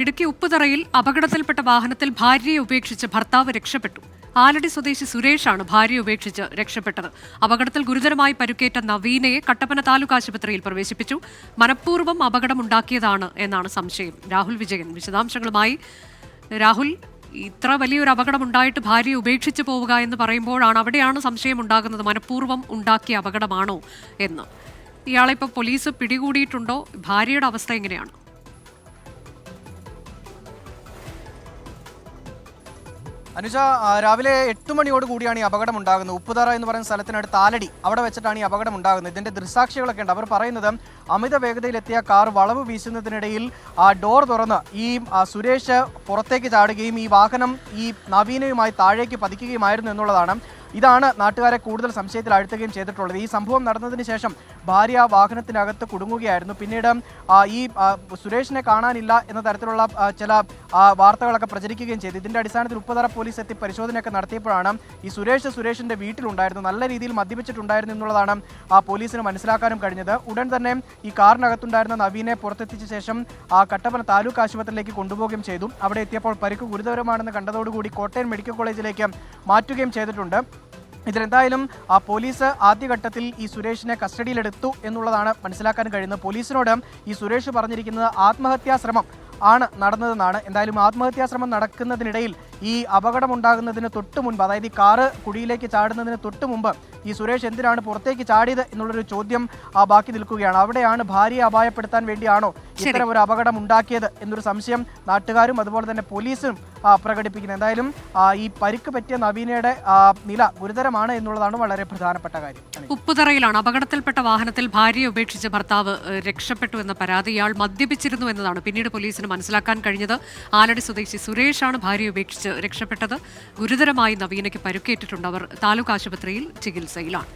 ഇടുക്കി ഉപ്പുതറയിൽ അപകടത്തിൽപ്പെട്ട വാഹനത്തിൽ ഭാര്യയെ ഉപേക്ഷിച്ച് ഭർത്താവ് രക്ഷപ്പെട്ടു. ആലടി സ്വദേശി സുരേഷാണ് ഭാര്യയെ ഉപേക്ഷിച്ച് രക്ഷപ്പെട്ടത്. അപകടത്തിൽ ഗുരുതരമായി പരുക്കേറ്റ നവീനയെ കട്ടപ്പന താലൂക്ക് ആശുപത്രിയിൽ പ്രവേശിപ്പിച്ചു. മനഃപൂർവം അപകടമുണ്ടാക്കിയതാണ് എന്നാണ് സംശയം. രാഹുൽ വിജയൻ വിശദാംശങ്ങളുമായി. രാഹുൽ ഇത്ര വലിയൊരു അപകടം ഉണ്ടായിട്ട് ഭാര്യയെ ഉപേക്ഷിച്ച് പോവുക എന്ന് പറയുമ്പോഴാണ് അവിടെയാണ് സംശയം ഉണ്ടാകുന്നത്. മനഃപൂർവം ഉണ്ടാക്കിയ അപകടമാണോ എന്ന്. ഇയാളെ ഇപ്പോൾ പോലീസ് പിടികൂടിയിട്ടുണ്ടോ? ഭാര്യയുടെ അവസ്ഥ എങ്ങനെയാണ്? അനുജ രാവിലെ എട്ട് മണിയോട് കൂടിയാണ് ഈ അപകടം ഉണ്ടാകുന്നത്. ഉപ്പുതറ എന്ന് പറയുന്ന സ്ഥലത്തിനടുത്ത് ആലടി അവിടെ വെച്ചിട്ടാണ് ഈ അപകടം ഉണ്ടാകുന്നത്. ഇതിന്റെ ദൃസാക്ഷികളൊക്കെ ഉണ്ട്. അവർ പറയുന്നത് അമിത വേഗതയിലെത്തിയ കാർ വളവ് വീശുന്നതിനിടയിൽ ആ ഡോർ തുറന്ന് ഈ സുരേഷ് പുറത്തേക്ക് ചാടുകയും ഈ വാഹനം ഈ നവീനയുമായി താഴേക്ക് പതിക്കുകയുമായിരുന്നു എന്നുള്ളതാണ് ഇതാണ് നാട്ടുകാരെ കൂടുതൽ സംശയത്തിൽ ആഴ്ത്തുകയും ചെയ്തിട്ടുള്ളത്. ഈ സംഭവം നടന്നതിന് ശേഷം ഭാര്യ വാഹനത്തിനകത്ത് കുടുങ്ങുകയായിരുന്നു. പിന്നീട് ഈ സുരേഷിനെ കാണാനില്ല എന്ന തരത്തിലുള്ള ചില വാർത്തകളൊക്കെ പ്രചരിക്കുകയും ചെയ്തു. ഇതിന്റെ അടിസ്ഥാനത്തിൽ ഉപ്പതറ പോലീസ് എത്തി പരിശോധനയൊക്കെ നടത്തിയപ്പോഴാണ് ഈ സുരേഷ് സുരേഷിന്റെ വീട്ടിലുണ്ടായിരുന്നു നല്ല രീതിയിൽ മദ്യപിച്ചിട്ടുണ്ടായിരുന്നു എന്നുള്ളതാണ് പോലീസിന് മനസ്സിലാക്കാനും കഴിഞ്ഞത്. ഉടൻ തന്നെ ഈ കാറിനകത്തുണ്ടായിരുന്ന നവീനെ പുറത്തെത്തിച്ച ശേഷം ആ കട്ടപ്പന താലൂക്ക് ആശുപത്രിയിലേക്ക് കൊണ്ടുപോവുകയും ചെയ്തു. അവിടെ എത്തിയപ്പോൾ പരിക്ക് ഗുരുതരമാണെന്ന് കണ്ടതോടുകൂടി കോട്ടയം മെഡിക്കൽ കോളേജിലേക്ക് മാറ്റുകയും ചെയ്തിട്ടുണ്ട്. ഇതിലെന്തായാലും ആ പോലീസ് ആദ്യഘട്ടത്തിൽ ഈ സുരേഷിനെ കസ്റ്റഡിയിലെടുത്തു എന്നുള്ളതാണ് മനസ്സിലാക്കാൻ കഴിയുന്നത്. പോലീസിനോട് ഈ സുരേഷ് പറഞ്ഞിരിക്കുന്നത് ആത്മഹത്യാ ശ്രമം ആണ് നടന്നതെന്നാണ്. എന്തായാലും ആത്മഹത്യാ ശ്രമം നടക്കുന്നതിനിടയിൽ ഈ അപകടമുണ്ടാകുന്നതിന് തൊട്ട് മുൻപ് അതായത് ഈ കാറ് കുഴിയിലേക്ക് ചാടുന്നതിന് തൊട്ട് മുമ്പ് ഈ സുരേഷ് എന്തിനാണ് പുറത്തേക്ക് ചാടിയത് എന്നുള്ളൊരു ചോദ്യം ആ, ബാക്കി നിൽക്കുകയാണ്. അവിടെയാണ് ഭാര്യയെ അപായപ്പെടുത്താൻ വേണ്ടിയാണോ ഇത്തരം ഒരു അപകടം ഉണ്ടാക്കിയത് എന്നൊരു സംശയം നാട്ടുകാരും അതുപോലെ തന്നെ പോലീസും പ്രകടിപ്പിക്കുന്നത് എന്തായാലും ഈ പരിക്ക് പറ്റിയ നവീനയുടെ നില ഗുരുതരമാണ് എന്നുള്ളതാണ് വളരെ പ്രധാനപ്പെട്ട കാര്യം. ഉപ്പുതറയിലാണ്. അപകടത്തിൽപ്പെട്ട വാഹനത്തിൽ ഭാര്യയെ ഉപേക്ഷിച്ച് ഭർത്താവ് രക്ഷപ്പെട്ടു എന്ന പരാതി ഇയാൾ മദ്യപിച്ചിരുന്നു എന്നതാണ് പിന്നീട് പോലീസിന് മനസ്സിലാക്കാൻ കഴിഞ്ഞത്. ആലടി സ്വദേശി സുരേഷാണ് ഭാര്യയെ ഉപേക്ഷിച്ച് രക്ഷപ്പെട്ടത്. ഗുരുതരമായി നവീനയ്ക്ക് പരുക്കേറ്റിട്ടുണ്ട്. അവർ താലൂക്ക് ആശുപത്രിയിൽ ചികിത്സയിലാണ്.